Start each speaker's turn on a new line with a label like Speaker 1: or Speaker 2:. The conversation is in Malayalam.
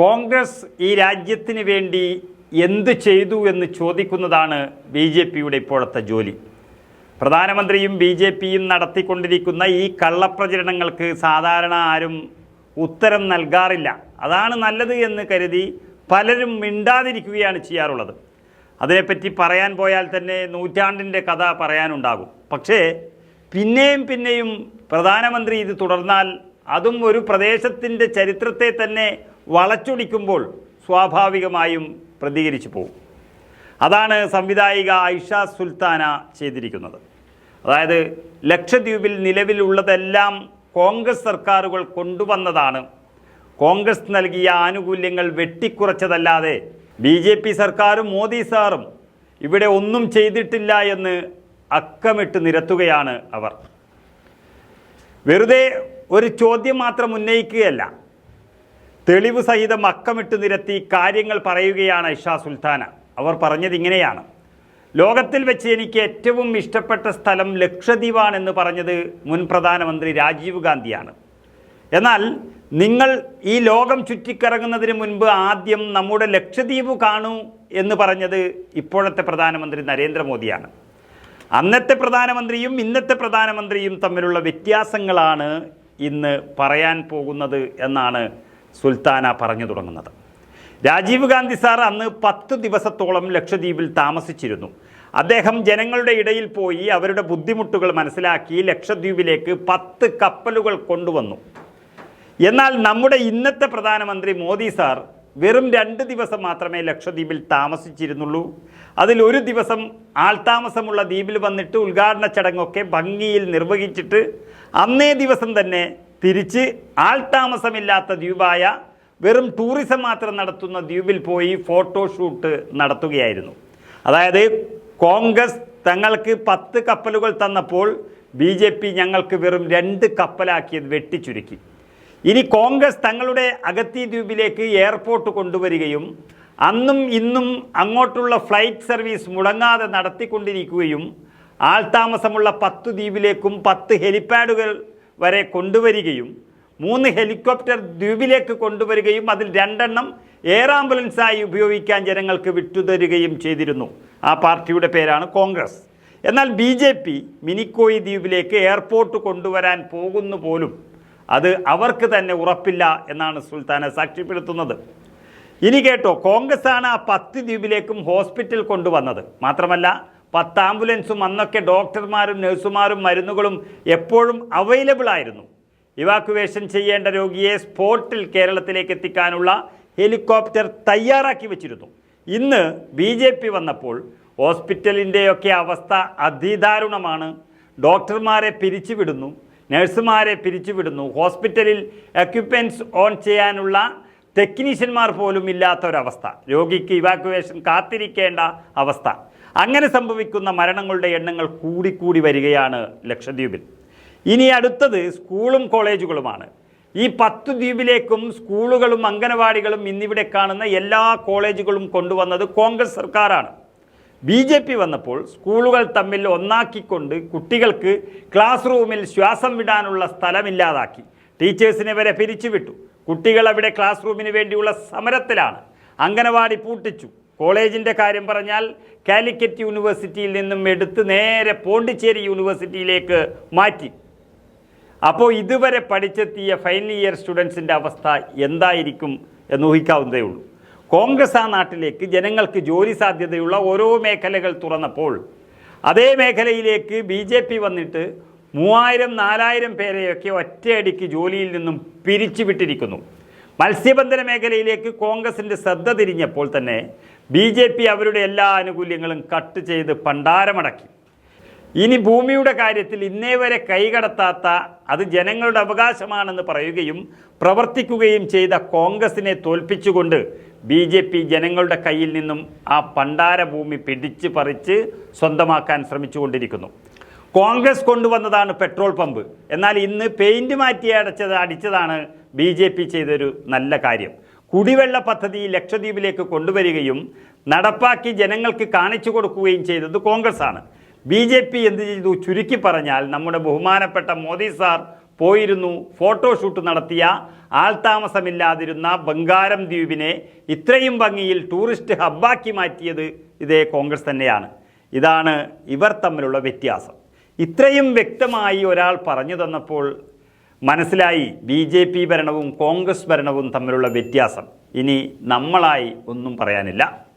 Speaker 1: കോൺഗ്രസ് ഈ രാജ്യത്തിന് വേണ്ടി എന്ത് ചെയ്തു എന്ന് ചോദിക്കുന്നതാണ് ബി ജെ പിയുടെ ഇപ്പോഴത്തെ ജോലി. പ്രധാനമന്ത്രിയും ബി ജെ പിയും നടത്തിക്കൊണ്ടിരിക്കുന്ന ഈ കള്ളപ്രചരണങ്ങൾക്ക് സാധാരണ ആരും ഉത്തരം നൽകാറില്ല. അതാണ് നല്ലത് എന്ന് കരുതി പലരും മിണ്ടാതിരിക്കുകയാണ് ചെയ്യാറുള്ളത്. അതിനെപ്പറ്റി പറയാൻ പോയാൽ തന്നെ നൂറ്റാണ്ടിന്റെ കഥ പറയാനുണ്ടാകും. പക്ഷേ പിന്നെയും പിന്നെയും പ്രധാനമന്ത്രി ഇത് തുടർന്നാൽ അതും ഒരു പ്രദേശത്തിന്റെ ചരിത്രത്തെ തന്നെ വളച്ചൊടിക്കുമ്പോൾ സ്വാഭാവികമായും പ്രതികരിച്ചു പോകും. അതാണ് സംവിധായിക ഐഷ സുൽത്താന ചെയ്തിരിക്കുന്നത്. അതായത് ലക്ഷദ്വീപിൽ നിലവിലുള്ളതെല്ലാം കോൺഗ്രസ് സർക്കാരുകൾ കൊണ്ടുവന്നതാണ്. കോൺഗ്രസ് നൽകിയ ആനുകൂല്യങ്ങൾ വെട്ടിക്കുറച്ചതല്ലാതെ ബി ജെ പി സർക്കാരും മോദി സാറും ഇവിടെ ഒന്നും ചെയ്തിട്ടില്ല എന്ന് അക്കമിട്ട് നിരത്തുകയാണ് അവർ. വെറുതെ ഒരു ചോദ്യം മാത്രം ഉന്നയിക്കുകയല്ല. തെളിവ് സഹിതം അക്കമിട്ട് നിരത്തി കാര്യങ്ങൾ പറയുകയാണ് ഇഷ സുൽത്താന. അവർ പറഞ്ഞത് ഇങ്ങനെയാണ്. ലോകത്തിൽ വെച്ച് എനിക്ക് ഏറ്റവും ഇഷ്ടപ്പെട്ട സ്ഥലം ലക്ഷദ്വീപാണെന്ന് പറഞ്ഞത് മുൻ പ്രധാനമന്ത്രി രാജീവ് ഗാന്ധിയാണ്. എന്നാൽ നിങ്ങൾ ഈ ലോകം ചുറ്റിക്കറങ്ങുന്നതിന് മുൻപ് ആദ്യം നമ്മുടെ ലക്ഷദ്വീപ് കാണൂ എന്ന് പറഞ്ഞത് ഇപ്പോഴത്തെ പ്രധാനമന്ത്രി നരേന്ദ്രമോദിയാണ്. അന്നത്തെ പ്രധാനമന്ത്രിയും ഇന്നത്തെ പ്രധാനമന്ത്രിയും തമ്മിലുള്ള വ്യത്യാസങ്ങളാണ് ഇന്ന് പറയാൻ പോകുന്നത് എന്നാണ് സുൽത്താന പറഞ്ഞു തുടങ്ങുന്നത്. രാജീവ് ഗാന്ധി സാർ അന്ന് പത്ത് ദിവസത്തോളം ലക്ഷദ്വീപിൽ താമസിച്ചിരുന്നു. അദ്ദേഹം ജനങ്ങളുടെ ഇടയിൽ പോയി അവരുടെ ബുദ്ധിമുട്ടുകൾ മനസ്സിലാക്കി ലക്ഷദ്വീപിലേക്ക് പത്ത് കപ്പലുകൾ കൊണ്ടുവന്നു. എന്നാൽ നമ്മുടെ ഇന്നത്തെ പ്രധാനമന്ത്രി മോദി സാർ വെറും രണ്ട് ദിവസം മാത്രമേ ലക്ഷദ്വീപിൽ താമസിച്ചിരുന്നുള്ളൂ. അതിൽ ഒരു ദിവസം ആൾതാമസമുള്ള ദ്വീപിൽ വന്നിട്ട് ഉദ്ഘാടന ചടങ്ങൊക്കെ ഭംഗിയിൽ നിർവഹിച്ചിട്ട് അന്നേ ദിവസം തന്നെ തിരിച്ച് ആൾതാമസമില്ലാത്ത ദ്വീപായ വെറും ടൂറിസം മാത്രം നടത്തുന്ന ദ്വീപിൽ പോയി ഫോട്ടോഷൂട്ട് നടത്തുകയായിരുന്നു. അതായത് കോൺഗ്രസ് തങ്ങൾക്ക് പത്ത് കപ്പലുകൾ തന്നപ്പോൾ ബി ജെ പി ഞങ്ങൾക്ക് വെറും രണ്ട് കപ്പലാക്കിയത് വെട്ടിച്ചുരുക്കി. ഇനി കോൺഗ്രസ് തങ്ങളുടെ അഗത്തി ദ്വീപിലേക്ക് എയർപോർട്ട് കൊണ്ടുവരികയും അന്നും ഇന്നും അങ്ങോട്ടുള്ള ഫ്ലൈറ്റ് സർവീസ് മുടങ്ങാതെ നടത്തിക്കൊണ്ടിരിക്കുകയും ആൾതാമസമുള്ള പത്ത് ദ്വീപിലേക്കും പത്ത് ഹെലിപ്പാഡുകൾ വരെ കൊണ്ടുവരികയും മൂന്ന് ഹെലികോപ്റ്റർ ദ്വീപിലേക്ക് കൊണ്ടുവരികയും അതിൽ രണ്ടെണ്ണം എയർ ആംബുലൻസായി ഉപയോഗിക്കാൻ ജനങ്ങൾക്ക് വിട്ടുതരികയും ചെയ്തിരുന്നു. ആ പാർട്ടിയുടെ പേരാണ് കോൺഗ്രസ്. എന്നാൽ ബി ജെ പി മിനിക്കോയി ദ്വീപിലേക്ക് എയർപോർട്ട് കൊണ്ടുവരാൻ പോകുന്നു പോലും. അത് അവർക്ക് തന്നെ ഉറപ്പില്ല എന്നാണ് സുൽത്താന സാക്ഷ്യപ്പെടുത്തുന്നത്. ഇനി കേട്ടോ കോൺഗ്രസ് ആണ് ആ പത്ത് ദ്വീപിലേക്കും ഹോസ്പിറ്റൽ കൊണ്ടുവന്നത്. മാത്രമല്ല പത്ത് ആംബുലൻസും അന്നൊക്കെ ഡോക്ടർമാരും നഴ്സുമാരും മരുന്നുകളും എപ്പോഴും അവൈലബിൾ ആയിരുന്നു. ഇവാക്യുവേഷൻ ചെയ്യേണ്ട രോഗിയെ സ്പോട്ടിൽ കേരളത്തിലേക്ക് എത്തിക്കാനുള്ള ഹെലികോപ്റ്റർ തയ്യാറാക്കി വെച്ചിരുന്നു. ഇന്ന് ബി ജെ പി വന്നപ്പോൾ ഹോസ്പിറ്റലിന്റെയൊക്കെ അവസ്ഥ അതിദാരുണമാണ്. ഡോക്ടർമാരെ പിരിച്ചുവിടുന്നു നഴ്സുമാരെ പിരിച്ചുവിടുന്നു ഹോസ്പിറ്റലിൽ എക്യുപ്മെന്റ്സ് ഓൺ ചെയ്യാനുള്ള ടെക്നീഷ്യന്മാർ പോലും ഇല്ലാത്ത ഒരവസ്ഥ രോഗിക്ക് ഇവാക്യുവേഷൻ കാത്തിരിക്കേണ്ട അവസ്ഥ. അങ്ങനെ സംഭവിക്കുന്ന മരണങ്ങളുടെ എണ്ണങ്ങൾ കൂടിക്കൂടി വരികയാണ് ലക്ഷദ്വീപിൽ. ഇനി അടുത്തത് സ്കൂളും കോളേജുകളുമാണ്. ഈ പത്ത് ദ്വീപിലേക്കും സ്കൂളുകളും അംഗനവാടികളും ഇന്നിവിടെ കാണുന്ന എല്ലാ കോളേജുകളും കൊണ്ടുവന്നത് കോൺഗ്രസ് സർക്കാരാണ്. ബി ജെ പി വന്നപ്പോൾ സ്കൂളുകൾ തമ്മിൽ ഒന്നാക്കിക്കൊണ്ട് കുട്ടികൾക്ക് ക്ലാസ് റൂമിൽ ശ്വാസം വിടാനുള്ള സ്ഥലമില്ലാതാക്കി. ടീച്ചേഴ്സിനെ വരെ പിരിച്ചുവിട്ടു. കുട്ടികൾ അവിടെ ക്ലാസ് റൂമിന് വേണ്ടിയുള്ള സമരത്തിലാണ്. അംഗനവാടി പൂട്ടിച്ചു. കോളേജിന്റെ കാര്യം പറഞ്ഞാൽ കാലിക്കറ്റ് യൂണിവേഴ്സിറ്റിയിൽ നിന്നും എടുത്ത് നേരെ പോണ്ടിച്ചേരി യൂണിവേഴ്സിറ്റിയിലേക്ക് മാറ്റി. അപ്പോൾ ഇതുവരെ പഠിച്ചെത്തിയ ഫൈനൽ ഇയർ സ്റ്റുഡൻസിന്റെ അവസ്ഥ എന്തായിരിക്കും എന്ന് ഊഹിക്കാവുന്നതേ ഉള്ളൂ. കോൺഗ്രസ് ആ നാട്ടിലേക്ക് ജനങ്ങൾക്ക് ജോലി സാധ്യതയുള്ള ഓരോ മേഖലകൾ തുറന്നപ്പോൾ അതേ മേഖലയിലേക്ക് ബി ജെ പി വന്നിട്ട് മൂവായിരം നാലായിരം പേരെയൊക്കെ ഒറ്റയടിക്ക് ജോലിയിൽ നിന്നും പിരിച്ചുവിട്ടിരിക്കുന്നു. മത്സ്യബന്ധന മേഖലയിലേക്ക് കോൺഗ്രസിന്റെ ശ്രദ്ധ തിരിഞ്ഞപ്പോൾ തന്നെ ബി ജെ പി അവരുടെ എല്ലാ ആനുകൂല്യങ്ങളും കട്ട് ചെയ്ത് പണ്ടാരമടക്കി. ഇനി ഭൂമിയുടെ കാര്യത്തിൽ ഇന്നേ വരെ കൈകടത്താത്ത അത് ജനങ്ങളുടെ അവകാശമാണെന്ന് പറയുകയും പ്രവർത്തിക്കുകയും ചെയ്ത കോൺഗ്രസിനെ തോൽപ്പിച്ചുകൊണ്ട് ബി ജെ പി ജനങ്ങളുടെ കയ്യിൽ നിന്നും ആ പണ്ടാര ഭൂമി പിടിച്ച് പറിച്ച് സ്വന്തമാക്കാൻ ശ്രമിച്ചുകൊണ്ടിരിക്കുന്നു. കോൺഗ്രസ് കൊണ്ടുവന്നതാണ് പെട്രോൾ പമ്പ്. എന്നാൽ ഇന്ന് പെയിന്റ് മാറ്റി അടച്ചത് അടിച്ചതാണ് ബി ജെ പി ചെയ്തൊരു നല്ല കാര്യം. കുടിവെള്ള പദ്ധതി ലക്ഷദ്വീപിലേക്ക് കൊണ്ടുവരികയും നടപ്പാക്കി ജനങ്ങൾക്ക് കാണിച്ചു കൊടുക്കുകയും ചെയ്തത് കോൺഗ്രസ് ആണ് ബി ജെ പി എന്ത് ചെയ്തു? ചുരുക്കി പറഞ്ഞാൽ നമ്മുടെ ബഹുമാനപ്പെട്ട മോദി സാർ പോയിരുന്നു ഫോട്ടോഷൂട്ട് നടത്തിയ ആൾതാമസമില്ലാതിരുന്ന ബംഗാരം ദ്വീപിനെ ഇത്രയും ഭംഗിയിൽ ടൂറിസ്റ്റ് ഹബ്ബാക്കി മാറ്റിയത് ഇതേ കോൺഗ്രസ് തന്നെയാണ്. ഇതാണ് ഇവർ തമ്മിലുള്ള വ്യത്യാസം. ഇത്രയും വ്യക്തമായി ഒരാൾ പറഞ്ഞു തന്നപ്പോൾ മനസ്സിലായി ബി ജെ പി ഭരണവും കോൺഗ്രസ് ഭരണവും തമ്മിലുള്ള വ്യത്യാസം. ഇനി നമ്മളായി ഒന്നും പറയാനില്ല.